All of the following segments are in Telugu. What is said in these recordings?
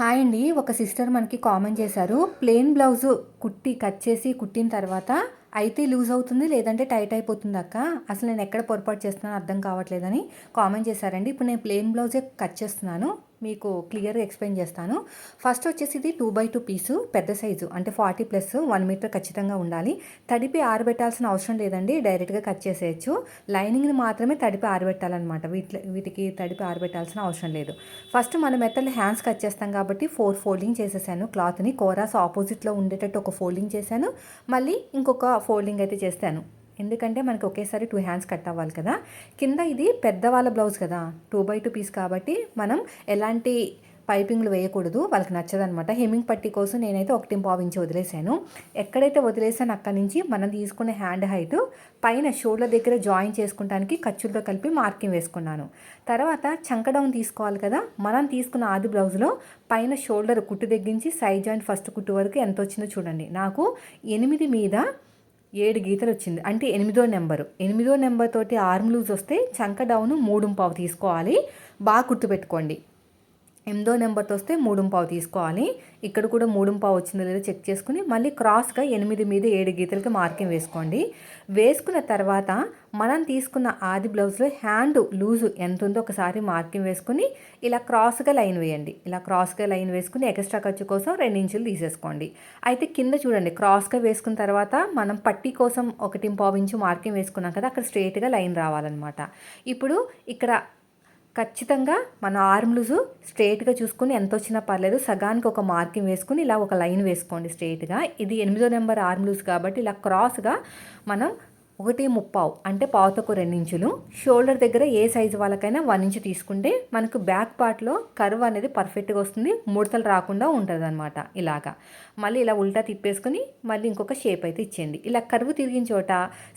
హాయ్ అండి. ఒక సిస్టర్ మనకి కామెంట్ చేశారు. ప్లెయిన్ బ్లౌజ్ కుట్టి కట్ చేసి కుట్టిన తర్వాత అయితే లూజ్ అవుతుంది లేదంటే టైట్ అయిపోతుంది అక్క. అసలు నేను ఎక్కడ పొరపాటు చేస్తున్నానో అర్థం కావట్లేదని కామెంట్ చేశారండి. ఇప్పుడు నేను ప్లెయిన్ బ్లౌజే కట్ చేస్తున్నాను. మీకు క్లియర్గా ఎక్స్ప్లెయిన్ చేస్తాను. ఫస్ట్ వచ్చేసి ఇది టూ బై టూ పీసు పెద్ద సైజు. అంటే ఫార్టీ ప్లస్ వన్ మీటర్ ఖచ్చితంగా ఉండాలి. తడిపి ఆరబెట్టాల్సిన అవసరం లేదండి. డైరెక్ట్గా కట్ చేసేయచ్చు. లైనింగ్ని మాత్రమే తడిపి ఆరబెట్టాలన్నమాట. వీటి వీటికి తడిపి ఆరబెట్టాల్సిన అవసరం లేదు. ఫస్ట్ మనం మెత్తలు హ్యాండ్స్ కట్ చేస్తాం కాబట్టి ఫోర్ ఫోల్డింగ్ చేసేసాను. క్లాత్ని కోరాస్ ఆపోజిట్లో ఉండేటట్టు ఒక ఫోల్డింగ్ చేశాను. మళ్ళీ ఇంకొక ఫోల్డింగ్ అయితే చేస్తాను. ఎందుకంటే మనకి ఒకేసారి టూ హ్యాండ్స్ కట్ అవ్వాలి కదా. కింద ఇది పెద్దవాళ్ళ బ్లౌజ్ కదా. టూ బై టూ పీస్ కాబట్టి మనం ఎలాంటి పైపింగ్లు వేయకూడదు. వాళ్ళకి నచ్చదనమాట హెమ్మింగ్ పట్టి కోసం నేనైతే ఒకటి పావు ఇంచి వదిలేసాను ఎక్కడైతే వదిలేసాను అక్కడి నుంచి మనం తీసుకునే హ్యాండ్ హైట్ పైన షోల్డర్ దగ్గర జాయిన్ చేసుకుంటానికి ఖర్చులతో కలిపి మార్కింగ్ వేసుకున్నాను. తర్వాత చంక డౌన్ తీసుకోవాలి కదా. మనం తీసుకున్న ఆది బ్లౌజ్లో పైన షోల్డర్ కుట్టు దగ్గరించి సైడ్ జాయింట్ ఫస్ట్ కుట్టు వరకు ఎంత వచ్చిందో చూడండి. నాకు ఎనిమిది మీద ఏడు గీతలు వచ్చింది అంటే ఎనిమిదో నెంబరు. ఎనిమిదో నెంబర్ తోటి ఆర్మ్ లూజ్ వస్తే చంక డౌన్ మూడు పావు తీసుకోవాలి. బాగా గుర్తుపెట్టుకోండి. ఎనిమిదో నెంబర్తో వస్తే మూడు పావు తీసుకోవాలి. ఇక్కడ కూడా మూడు పావు వచ్చిందో లేదో చెక్ చేసుకుని మళ్ళీ క్రాస్గా ఎనిమిది మీద ఏడు గీతలకి మార్కింగ్ వేసుకోండి. వేసుకున్న తర్వాత మనం తీసుకున్న ఆది బ్లౌజ్లో హ్యాండ్ లూజు ఎంత ఉందో ఒకసారి మార్కింగ్ వేసుకుని ఇలా క్రాస్గా లైన్ వేయండి. ఇలా క్రాస్గా లైన్ వేసుకుని ఎక్స్ట్రా ఖర్చు కోసం రెండు ఇంచులు తీసేసుకోండి. అయితే కింద చూడండి క్రాస్గా వేసుకున్న తర్వాత మనం పట్టీ కోసం ఒకటి పావు ఇంచు మార్కింగ్ వేసుకున్నాం కదా అక్కడ స్ట్రైట్గా లైన్ రావాలన్నమాట. ఇప్పుడు ఇక్కడ ఖచ్చితంగా మన ఆర్మ్ లూజు స్ట్రైట్గా చూసుకుని ఎంత వచ్చినా పర్లేదు సగానికి ఒక మార్కింగ్ వేసుకుని ఇలా ఒక లైన్ వేసుకోండి స్ట్రైట్గా. ఇది ఎనిమిదో నెంబర్ ఆర్మ్ లూజ్ కాబట్టి ఇలా క్రాస్గా మనం ఒకటి ముప్పావు అంటే పావుతకు రెండించులు. షోల్డర్ దగ్గర ఏ సైజు వాళ్ళకైనా వన్ ఇంచు తీసుకుంటే మనకు బ్యాక్ పార్ట్లో కర్వ్ అనేది పర్ఫెక్ట్గా వస్తుంది ముడతలు రాకుండా ఉంటుంది అనమాట ఇలాగా. మళ్ళీ ఇలా ఉల్టా తిప్పేసుకుని మళ్ళీ ఇంకొక షేప్ అయితే ఇచ్చేయండి. ఇలా కర్వ్ తిరిగిన చోట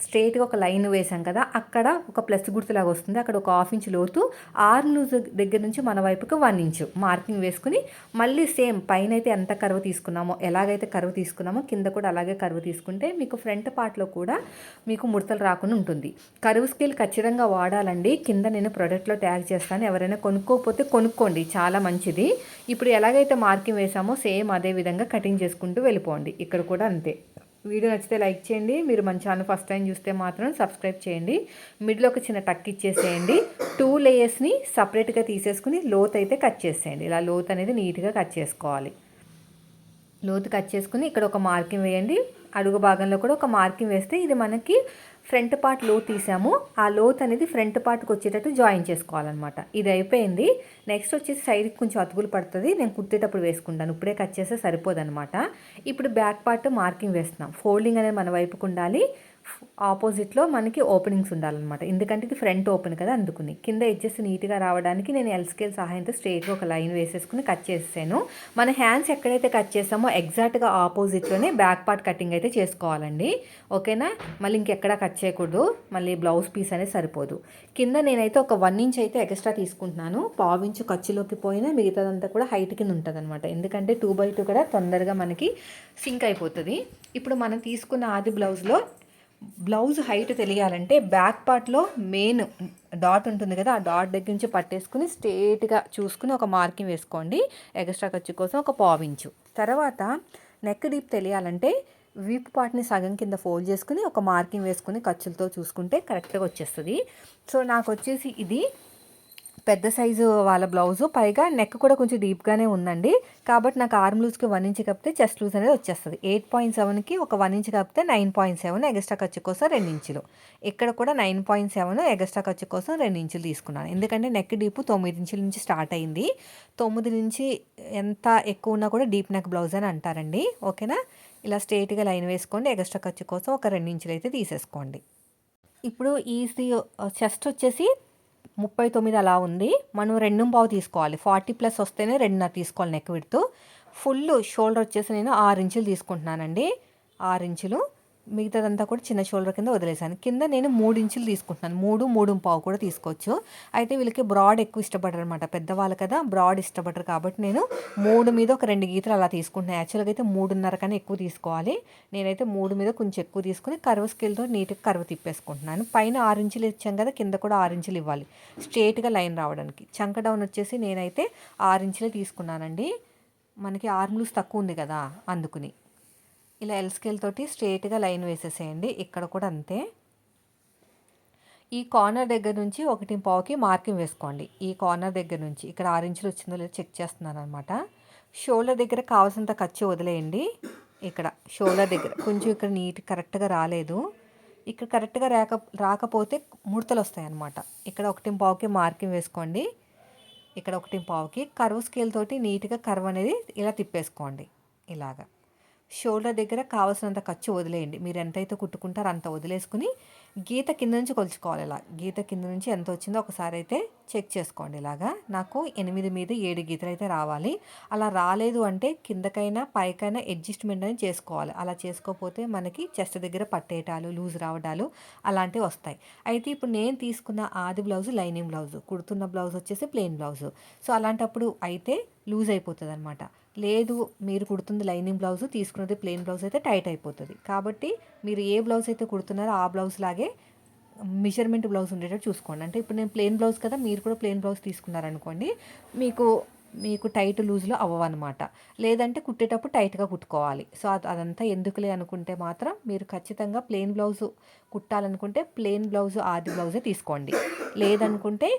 స్ట్రైట్గా ఒక లైన్ వేసాం కదా అక్కడ ఒక ప్లస్ గుర్తులాగా వస్తుంది. అక్కడ ఒక హాఫ్ ఇంచ్ లోతు ఆరు లూజ్ దగ్గర నుంచి మన వైపుకి వన్ ఇంచు మార్కింగ్ వేసుకుని మళ్ళీ సేమ్ పైన అయితే ఎంత కర్వ్ తీసుకున్నామో ఎలాగైతే కర్వ్ తీసుకున్నామో కింద కూడా అలాగే కర్వ్ తీసుకుంటే మీకు ఫ్రంట్ పార్ట్లో కూడా మీకు ముడతలు రాకుండా ఉంటుంది. కరువు స్కేల్ ఖచ్చితంగా వాడాలండి. కింద నేను ప్రోడక్ట్లో ట్యాగ్ చేస్తాను. ఎవరైనా కొనుక్కోకపోతే కొనుక్కోండి. చాలా మంచిది. ఇప్పుడు ఎలాగైతే మార్కింగ్ వేసామో సేమ్ అదే విధంగా కటింగ్ చేసుకుంటూ వెళ్ళిపోండి. ఇక్కడ కూడా అంతే. వీడియో నచ్చితే లైక్ చేయండి. మీరు మన ఛానల్ ఫస్ట్ టైం చూస్తే మాత్రం సబ్స్క్రైబ్ చేయండి. మిడిల్ ఒక చిన్న టక్ ఇచ్చేసేయండి. టూ లేయర్స్ని సపరేట్గా తీసేసుకుని లోత్ అయితే కట్ చేసేయండి. ఇలా లోత్ అనేది నీట్గా కట్ చేసుకోవాలి. లోతు కట్ చేసుకుని ఇక్కడ ఒక మార్కింగ్ వేయండి. అడుగు భాగంలో కూడా ఒక మార్కింగ్ వేస్తే ఇది మనకి ఫ్రంట్ పార్ట్లో తీసాము. ఆ లోత్ అనేది ఫ్రంట్ పార్ట్కి వచ్చేటట్టు జాయిన్ చేసుకోవాలన్నమాట. ఇది అయిపోయింది. నెక్స్ట్ వచ్చేసి సైడ్కి కొంచెం అతుకులు పడుతుంది. నేను కుట్టేటప్పుడు వేసుకుంటాను. ఇప్పుడే కట్ చేస్తే సరిపోదన్నమాట. ఇప్పుడు బ్యాక్ పార్ట్ మార్కింగ్ వేస్తున్నాం. ఫోల్డింగ్ అనేది మన వైపుకు ఉండాలి. ఆపోజిట్లో మనకి ఓపెనింగ్స్ ఉండాలన్నమాట. ఎందుకంటే ఇది ఫ్రంట్ ఓపెన్ కదా అందుకుని. కింద ఎడ్జెస్ నీట్గా రావడానికి నేను ఎల్ స్కేల్ సహాయంతో స్ట్రేట్గా ఒక లైన్ వేసేసుకుని కట్ చేసాను మన హ్యాండ్స్ ఎక్కడైతే కట్ చేసామో ఎగ్జాక్ట్గా ఆపోజిట్లోనే బ్యాక్ పార్ట్ కటింగ్ అయితే చేసుకోవాలండి. ఓకేనా? మళ్ళీ ఇంకెక్కడా కట్ చేయకూడదు. మళ్ళీ బ్లౌజ్ పీస్ అనేది సరిపోదు. కింద నేనైతే ఒక వన్ ఇంచ్ అయితే ఎక్స్ట్రా తీసుకుంటున్నాను. పావించు ఖర్చులోకి పోయినా మిగతాదంతా కూడా హైట్ కింద ఉంటుంది అనమాట ఎందుకంటే టూ బై టూ కూడా తొందరగా మనకి సింక్ అయిపోతుంది. ఇప్పుడు మనం తీసుకున్న ఆది బ్లౌజ్లో బ్లౌజ్ హైట్ తెలియాలంటే బ్యాక్ పార్ట్లో మెయిన్ డాట్ ఉంటుంది కదా ఆ డాట్ దగ్గర నుంచి పట్టేసుకుని స్ట్రేట్గా చూసుకుని ఒక మార్కింగ్ వేసుకోండి. ఎక్స్ట్రా ఖర్చు కోసం ఒక పావించు తర్వాత నెక్ డీప్ తెలియాలంటే వీప్ పార్ట్ని సగం కింద ఫోల్డ్ చేసుకుని ఒక మార్కింగ్ వేసుకుని ఖర్చులతో చూసుకుంటే కరెక్ట్గా వచ్చేస్తుంది. సో నాకు వచ్చేసి ఇది పెద్ద సైజు వాళ్ళ బ్లౌజు పైగా నెక్ కూడా కొంచెం డీప్గానే ఉందండి. కాబట్టి నాకు ఆర్మ్ లూజ్కి వన్ ఇంచ్ కప్పితే చెస్ట్ లూజ్ అనేది వచ్చేస్తుంది. ఎయిట్ పాయింట్ సెవెన్కి ఒక వన్ ఇంచ్ కప్పితే నైన్ పాయింట్ సెవెన్ ఎగస్ట్రా ఖర్చు కోసం రెండు ఇంచులు. ఇక్కడ కూడా నైన్ పాయింట్ సెవెన్ ఎగస్ట్రా ఖర్చు కోసం రెండు ఇంచులు తీసుకున్నాను. ఎందుకంటే నెక్ డీప్ తొమ్మిది ఇంచుల నుంచి స్టార్ట్ అయింది. తొమ్మిది నుంచి ఎంత ఎక్కువ ఉన్నా కూడా డీప్ నెక్ బ్లౌజ్ అని అంటారండి. ఓకేనా? ఇలా స్ట్రేట్గా లైన్ వేసుకోండి. ఎగస్ట్రా ఖర్చు కోసం ఒక రెండు ఇంచులు అయితే తీసేసుకోండి. ఇప్పుడు ఈ చెస్ట్ వచ్చేసి ముప్పై తొమ్మిది అలా ఉంది. మనం రెండు పావు తీసుకోవాలి. ఫార్టీ ప్లస్ వస్తేనే రెండున్నర తీసుకోవాలి నెక్ విడుతూ. ఫుల్ షోల్డర్ వచ్చేసి నేను ఆరు ఇంచులు తీసుకుంటున్నానండి. ఆరు ఇంచులు. మిగతాదంతా కూడా చిన్న షోల్డర్ కింద వదిలేసాను కింద నేను మూడు ఇంచులు తీసుకుంటున్నాను. మూడు మూడు పావు కూడా తీసుకోవచ్చు. అయితే వీళ్ళకి బ్రాడ్ ఎక్కువ ఇష్టపడరు అనమాట పెద్దవాళ్ళు కదా బ్రాడ్ ఇష్టపడరు కాబట్టి నేను మూడు మీద ఒక రెండు గీతలు అలా తీసుకుంటున్నాను. యాక్చువల్గా అయితే మూడున్నర కన్నా ఎక్కువ తీసుకోవాలి. నేనైతే మూడు మీద కొంచెం ఎక్కువ తీసుకుని కరువు స్కేల్తో నీట్గా కరువు తిప్పేసుకుంటున్నాను. పైన ఆరు ఇంచులు ఇచ్చాం కదా కింద కూడా ఆరు ఇంచులు ఇవ్వాలి. స్ట్రేట్గా లైన్ రావడానికి. చంక డౌన్ వచ్చేసి నేనైతే ఆరు తీసుకున్నానండి. మనకి ఆర్మ్లూస్ తక్కువ ఉంది కదా అందుకుని. ఇలా ఎల్ స్కేల్ తోటి స్ట్రేట్గా లైన్ వేసేసేయండి. ఇక్కడ కూడా అంతే. ఈ కార్నర్ దగ్గర నుంచి ఒకటి పావుకి మార్కింగ్ వేసుకోండి. ఈ కార్నర్ దగ్గర నుంచి. ఇక్కడ ఆరు ఇంచులు వచ్చిందో లేదో చెక్ చేస్తున్నాను అనమాట షోల్డర్ దగ్గర కావాల్సినంత ఖర్చు వదిలేయండి. ఇక్కడ షోల్డర్ దగ్గర. కొంచెం ఇక్కడ నీట్ కరెక్ట్గా రాలేదు. ఇక్కడ కరెక్ట్గా రాక రాకపోతే ముడతలు వస్తాయి అన్నమాట ఇక్కడ ఒకటి పావుకి మార్కింగ్ వేసుకోండి. ఇక్కడ ఒకటి పావుకి. కర్వ్ స్కేల్ తోటి నీట్గా కర్వ్ అనేది ఇలా తిప్పేసుకోండి. ఇలాగా. షోల్డర్ దగ్గర కావాల్సినంత ఖర్చు వదిలేయండి. మీరు ఎంతైతే కుట్టుకుంటారో అంత వదిలేసుకుని గీత కింద నుంచి కొలుచుకోవాలి ఇలా. గీత కింద నుంచి ఎంత వచ్చిందో ఒకసారి అయితే చెక్ చేసుకోండి ఇలాగా. నాకు ఎనిమిది మీద ఏడు గీతలు అయితే రావాలి. అలా రాలేదు అంటే కిందకైనా పైకైనా అడ్జస్ట్మెంట్ అని చేసుకోవాలి. అలా చేసుకోకపోతే మనకి చెస్ట్ దగ్గర పట్టేయటాలు లూజ్ రావడాలు అలాంటివి వస్తాయి. అయితే ఇప్పుడు నేను తీసుకున్న ఆది బ్లౌజ్ లైనింగ్ బ్లౌజ్. కుడుతున్న బ్లౌజ్ వచ్చేసి ప్లెయిన్ బ్లౌజ్. సో అలాంటప్పుడు అయితే లూజ్ అయిపోతుంది అనమాట లేదు మీరు కుడుతుంది లైనింగ్ బ్లౌజ్ తీసుకున్నది ప్లెయిన్ బ్లౌజ్ అయితే టైట్ అయిపోతుంది. కాబట్టి మీరు ఏ బ్లౌజ్ అయితే కుడుతున్నారో ఆ బ్లౌజ్ లాగే మెజర్మెంట్ బ్లౌజ్ ఉండేటట్టు చూసుకోండి. అంటే ఇప్పుడు నేను ప్లెయిన్ బ్లౌజ్ కదా మీరు కూడా ప్లెయిన్ బ్లౌజ్ తీసుకున్నారనుకోండి మీకు మీకు టైట్ లూజ్లో అవ్వనమాట లేదంటే కుట్టేటప్పుడు టైట్గా కుట్టుకోవాలి. సో అది అదంతా ఎందుకులే అనుకుంటే మాత్రం మీరు ఖచ్చితంగా ప్లెయిన్ బ్లౌజ్ కుట్టాలనుకుంటే ప్లెయిన్ బ్లౌజ్ ఆది బ్లౌజే తీసుకోండి. లేదనుకుంటే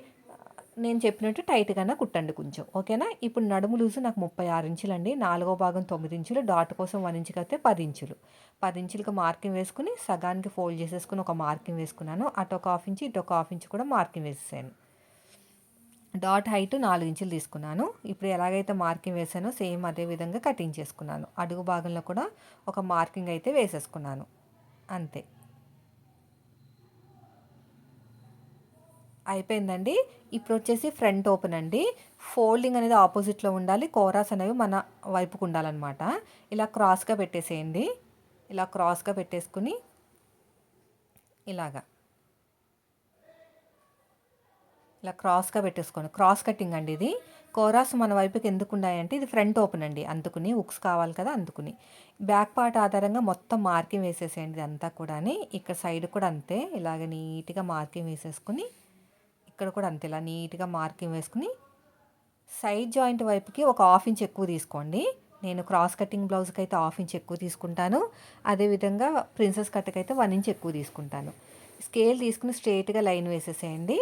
నేను చెప్పినట్టు టైట్గానే కుట్టండి కొంచెం ఓకేనా? ఇప్పుడు నడుము లూజు నాకు ముప్పై ఆరు ఇంచులు అండి నాలుగో భాగం తొమ్మిది ఇంచులు డాట్ కోసం వన్ ఇంచు కడితే పది ఇంచులు. పది ఇంచులకి మార్కింగ్ వేసుకుని సగానికి ఫోల్డ్ చేసేసుకుని ఒక మార్కింగ్ వేసుకున్నాను. అటు ఒక హాఫ్ ఇంచు ఇటు ఒక హాఫ్ ఇంచు కూడా మార్కింగ్ వేసేసాను. డాట్ హైట్ నాలుగు ఇంచులు తీసుకున్నాను. ఇప్పుడు ఎలాగైతే మార్కింగ్ వేసానో సేమ్ అదే విధంగా కటింగ్ చేసుకున్నాను. అడుగు భాగంలో కూడా ఒక మార్కింగ్ అయితే వేసేసుకున్నాను. అంతే. అయిపోయిందండి. ఇప్పుడు వచ్చేసి ఫ్రంట్ ఓపెన్ అండి. ఫోల్డింగ్ అనేది ఆపోజిట్లో ఉండాలి. కోరాస్ అనేవి మన వైపుకు ఉండాలన్నమాట. ఇలా క్రాస్గా పెట్టేసేయండి. ఇలా క్రాస్గా పెట్టేసుకుని ఇలాగా. ఇలా క్రాస్గా పెట్టేసుకోండి. క్రాస్ కటింగ్ అండి ఇది. కోరాస్ మన వైపుకి ఎందుకు ఉన్నాయంటే ఇది ఫ్రంట్ ఓపెన్ అండి. అందుకుని ఉక్స్ కావాలి కదా అందుకుని. బ్యాక్ పార్ట్ ఆధారంగా మొత్తం మార్కింగ్ వేసేసేయండి ఇదంతా కూడా ఇక్కడ సైడ్ కూడా అంతే. ఇలాగ నీట్గా మార్కింగ్ వేసేసుకుని ఇక్కడ కూడా అంతే ఇలా నీట్గా మార్కింగ్ వేసుకుని సైడ్ జాయింట్ వైపుకి ఒక హాఫ్ ఇంచ్ ఎక్కువ తీసుకోండి. నేను క్రాస్ కటింగ్ బ్లౌజ్కి అయితే హాఫ్ ఇంచ్ ఎక్కువ తీసుకుంటాను. అదేవిధంగా ప్రిన్సెస్ కట్కి అయితే వన్ ఇంచ్ ఎక్కువ తీసుకుంటాను. స్కేల్ తీసుకుని స్ట్రేట్గా లైన్ వేసేసేయండి.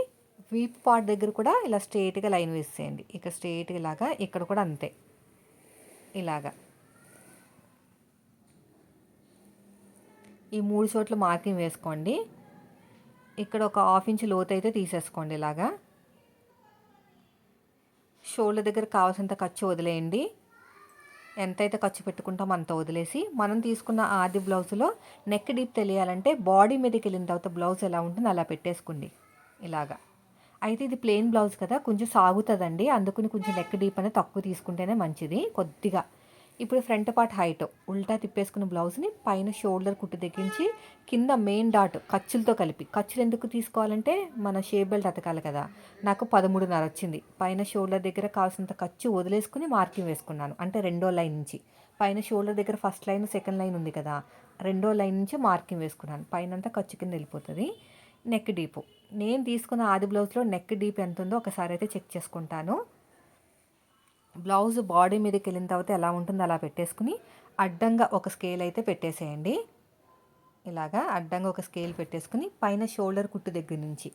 వీప్ పార్ట్ దగ్గర కూడా ఇలా స్ట్రేట్గా లైన్ వేసేయండి ఇక్కడ స్ట్రేట్గా ఇలాగా ఇక్కడ కూడా అంతే. ఇలాగా. ఈ మూడు చోట్ల మార్కింగ్ వేసుకోండి. ఇక్కడ ఒక హాఫ్ ఇంచ్ లోతు అయితే తీసేసుకోండి ఇలాగా. షోల్డర్ దగ్గర కావాల్సినంత ఖర్చు వదిలేయండి. ఎంతైతే ఖర్చు పెట్టుకుంటామో అంత వదిలేసి మనం తీసుకున్న ఆది బ్లౌజ్లో నెక్ డీప్ తెలియాలంటే బాడీ మీదకి వెళ్ళిన తర్వాత బ్లౌజ్ ఎలా ఉంటుందో అలా పెట్టేసుకోండి ఇలాగా. అయితే ఇది ప్లెయిన్ బ్లౌజ్ కదా కొంచెం సాగుతుందండి. అందుకని కొంచెం నెక్ డీప్ అనేది తక్కువ తీసుకుంటేనే మంచిది కొద్దిగా. ఇప్పుడు ఫ్రంట్ పార్ట్ హైట్ ఉల్టా తిప్పేసుకున్న బ్లౌజ్ని పైన షోల్డర్ కుట్టు తెగించి కింద మెయిన్ డాట్ ఖర్చులతో కలిపి. ఖర్చులు ఎందుకు తీసుకోవాలంటే మన షేప్ బెల్ట్ అతకాలి కదా. నాకు పదమూడున్నర వచ్చింది. పైన షోల్డర్ దగ్గర కావాల్సినంత ఖర్చు వదిలేసుకుని మార్కింగ్ వేసుకున్నాను. అంటే రెండో లైన్ నుంచి. పైన షోల్డర్ దగ్గర ఫస్ట్ లైన్ సెకండ్ లైన్ ఉంది కదా. రెండో లైన్ నుంచి మార్కింగ్ వేసుకున్నాను. పైన అంతా ఖర్చు కింద వెళ్ళిపోతుంది. Neck deep. నేను తీసుకున్న ఆది బ్లౌజ్లో నెక్ డీప్ ఎంత ఉందో ఒకసారి అయితే చెక్ చేసుకుంటాను. బ్లౌజ్ బాడీ మీదకి వెళ్ళిన తర్వాత ఎలా ఉంటుందో అలా పెట్టేసుకుని అడ్డంగా ఒక స్కేల్ అయితే పెట్టేసేయండి. ఇలాగా అడ్డంగా ఒక స్కేల్ పెట్టేసుకుని పైన షోల్డర్ కుట్టు దగ్గర నుంచి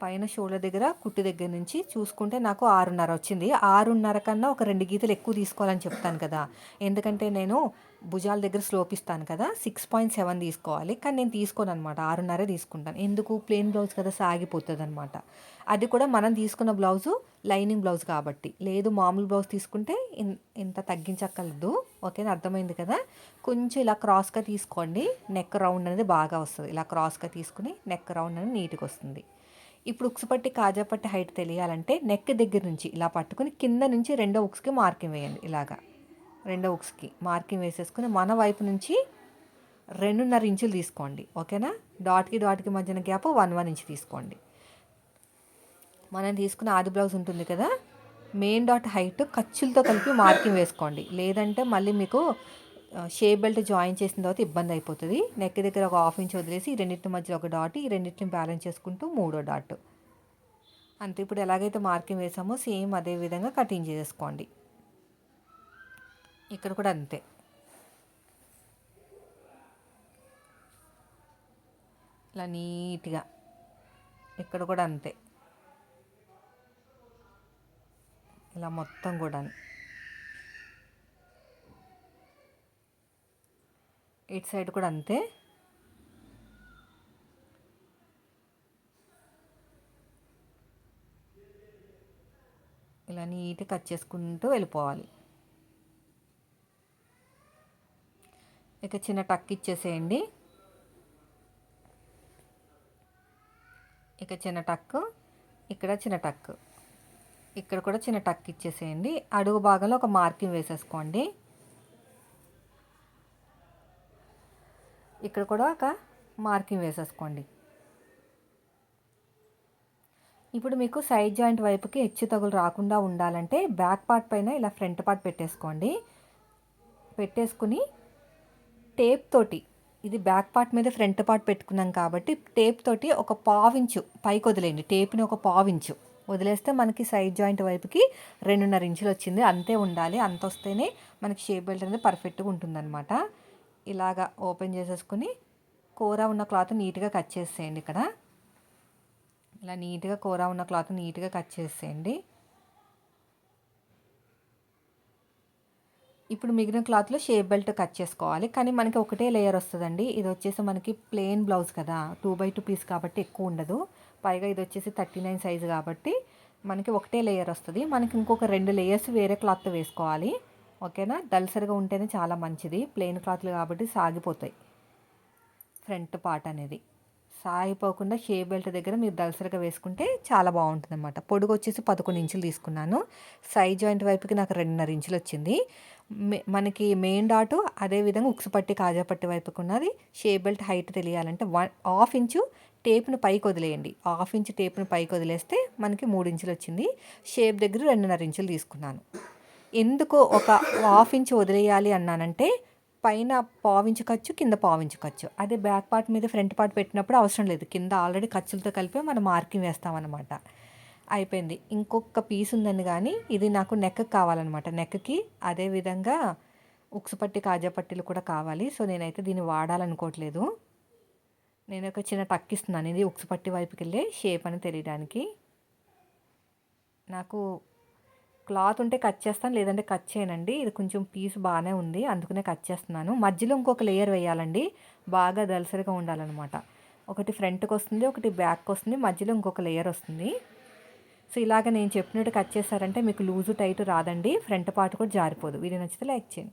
పైన షోల్డర్ దగ్గర కుట్టు దగ్గర నుంచి చూసుకుంటే నాకు ఆరున్నర వచ్చింది. ఆరున్నర కన్నా ఒక రెండు గీతలు ఎక్కువ తీసుకోవాలని చెప్తాను కదా. ఎందుకంటే నేను భుజాల దగ్గర స్లోప్ ఇస్తాను కదా సిక్స్ పాయింట్ సెవెన్ తీసుకోవాలి. కానీ నేను తీసుకోను అనమాట ఆరున్నరే తీసుకుంటాను. ఎందుకు? ప్లెయిన్ బ్లౌజ్ కదా సాగిపోతుంది అనమాట అది కూడా మనం తీసుకున్న బ్లౌజు లైనింగ్ బ్లౌజ్ కాబట్టి. లేదు మామూలు బ్లౌజ్ తీసుకుంటే ఇంత తగ్గించక్కర్లేదు. ఓకేనా? అర్థమైంది కదా? కొంచెం ఇలా క్రాస్గా తీసుకోండి. నెక్ రౌండ్ అనేది బాగా వస్తుంది. ఇలా క్రాస్గా తీసుకుని నెక్ రౌండ్ అనేది నీట్గా వస్తుంది. ఇప్పుడు ఉక్స్ పట్టి కాజా పట్టి హైట్ తెలియాలంటే నెక్ దగ్గర నుంచి ఇలా పట్టుకుని కింద నుంచి రెండో ఉక్స్కి మార్కింగ్ వేయండి ఇలాగా. రెండో ఉక్స్కి మార్కింగ్ వేసేసుకుని మన వైపు నుంచి రెండున్నర ఇంచులు తీసుకోండి. ఓకేనా? డాట్కి డాట్కి మధ్యన గ్యాప్ వన్ వన్ ఇంచ్ తీసుకోండి. మనం తీసుకున్న ఆది బ్లౌజ్ ఉంటుంది కదా? మెయిన్ డాట్ హైట్ ఖర్చులతో కలిపి మార్కింగ్ వేసుకోండి. లేదంటే మళ్ళీ మీకు షేప్ బెల్ట్ జాయిన్ చేసిన తర్వాత ఇబ్బంది అయిపోతుంది. నెక్ దగ్గర ఒక హాఫ్ ఇంచ్ వదిలేసి ఈ రెండింటి మధ్య ఒక డాట్ ఈ రెండింటిని బ్యాలెన్స్ చేసుకుంటూ మూడో డాట్. అంతే ఇప్పుడు ఎలాగైతే మార్కింగ్ వేసామో సేమ్ అదే విధంగా కటింగ్ చేసుకోండి ఇక్కడ కూడా అంతే. ఇలా నీట్గా ఇక్కడ కూడా అంతే. ఇలా మొత్తం కూడా. ఇటు సైడ్ కూడా అంతే. ఇలా నీట్గా కట్ చేసుకుంటూ వెళ్ళిపోవాలి. ఇక చిన్న టక్ ఇచ్చేసేయండి. ఇక చిన్న టక్ ఇక్కడ చిన్న టక్ ఇక్కడ కూడా చిన్న టక్ ఇచ్చేసేయండి. అడుగు భాగంలో ఒక మార్కింగ్ వేసేసుకోండి. ఇక్కడ కూడా ఒక మార్కింగ్ వేసేసుకోండి. ఇప్పుడు మీకు సైడ్ జాయింట్ వైపుకి హెచ్చు తగులు రాకుండా ఉండాలంటే బ్యాక్ పార్ట్ పైన ఇలా ఫ్రంట్ పార్ట్ పెట్టేసుకోండి. పెట్టేసుకుని టేప్ తోటి ఇది బ్యాక్ పార్ట్ మీద ఫ్రంట్ పార్ట్ పెట్టుకున్నాం కాబట్టి టేప్ తోటి ఒక పావించు పైకి వదిలేయండి టేప్ని ఒక పావించు. వదిలేస్తే మనకి సైడ్ జాయింట్ వైపుకి రెండున్నర ఇంచులు వచ్చింది అంతే ఉండాలి అంత వస్తేనే మనకి షేప్ బెల్ట్ అనేది పర్ఫెక్ట్గా ఉంటుందన్నమాట. ఇలాగా ఓపెన్ చేసేసుకుని కూర ఉన్న క్లాత్ నీట్గా కట్ చేసేయండి ఇక్కడ. ఇలా నీట్గా కూర ఉన్న క్లాత్ నీట్గా కట్ చేసేయండి. ఇప్పుడు మిగిలిన క్లాత్లో షేప్ బెల్ట్ కట్ చేసుకోవాలి. కానీ మనకి ఒకటే లేయర్ వస్తుందండి. ఇది వచ్చేసి మనకి ప్లెయిన్ బ్లౌజ్ కదా. టూ బై టూ పీస్ కాబట్టి ఎక్కువ ఉండదు. పైగా ఇది వచ్చేసి థర్టీ నైన్ సైజు కాబట్టి మనకి ఒకటే లేయర్ వస్తుంది. మనకి ఇంకొక రెండు లేయర్స్ వేరే క్లాత్ వేసుకోవాలి. ఓకేనా? దల్సరిగా ఉంటేనే చాలా మంచిది. ప్లెయిన్ క్లాత్లు కాబట్టి సాగిపోతాయి. ఫ్రంట్ పార్ట్ అనేది. సాగిపోకుండా షేప్ బెల్ట్ దగ్గర మీరు దలసరిగా వేసుకుంటే చాలా బాగుంటుంది అనమాట పొడుగు వచ్చేసి పదకొండు ఇంచులు తీసుకున్నాను. సైడ్ జాయింట్ వైపుకి నాకు రెండున్నర ఇంచులు వచ్చింది. మనకి మెయిన్ డాటు అదేవిధంగా ఉక్సుపట్టి కాజాపట్టి వైపుకి ఉన్నది. షేప్ బెల్ట్ హైట్ తెలియాలంటే వన్ హాఫ్ ఇంచు టేప్ను పైకి వదిలేయండి. హాఫ్ ఇంచ్ టేప్ను పైకి వదిలేస్తే మనకి మూడు ఇంచులు వచ్చింది. షేప్ దగ్గర రెండున్నర ఇంచులు తీసుకున్నాను. ఎందుకు ఒక హాఫ్ ఇంచ్ వదిలేయాలి అన్నానంటే పైన పావించు ఖర్చు కింద పావించు ఖర్చు అదే బ్యాక్ పార్ట్ మీద ఫ్రంట్ పార్ట్ పెట్టినప్పుడు అవసరం లేదు. కింద ఆల్రెడీ ఖర్చులతో కలిపి మనం మార్కింగ్ వేస్తామన్నమాట. అయిపోయింది. ఇంకొక పీస్ ఉందని కానీ ఇది నాకు నెక్ కావాలన్నమాట. నెక్కి అదేవిధంగా ఉక్సుపట్టి కాజాపట్టీలు కూడా కావాలి. సో నేనైతే దీన్ని వాడాలనుకోవట్లేదు. నేను ఒక చిన్న టక్ ఇస్తున్నాను. ఇది ఉక్సుపట్టి వైపుకి వెళ్ళే షేప్ అని తెలియడానికి. నాకు క్లాత్ ఉంటే కట్ చేస్తాను లేదంటే కట్ చేయనండి. ఇది కొంచెం పీస్ బాగానే ఉంది అందుకనే కట్ చేస్తున్నాను. మధ్యలో ఇంకొక లేయర్ వేయాలండి. బాగా దలసరిగా ఉండాలన్నమాట. ఒకటి ఫ్రంట్కి వస్తుంది ఒకటి బ్యాక్కి వస్తుంది మధ్యలో ఇంకొక లేయర్ వస్తుంది. సో ఇలాగ నేను చెప్పినట్టు కట్ చేశారంటే మీకు లూజు టైట్ రాదండి. ఫ్రంట్ పార్ట్ కూడా జారిపోదు. వీడియో నచ్చితే లైక్ చేయండి.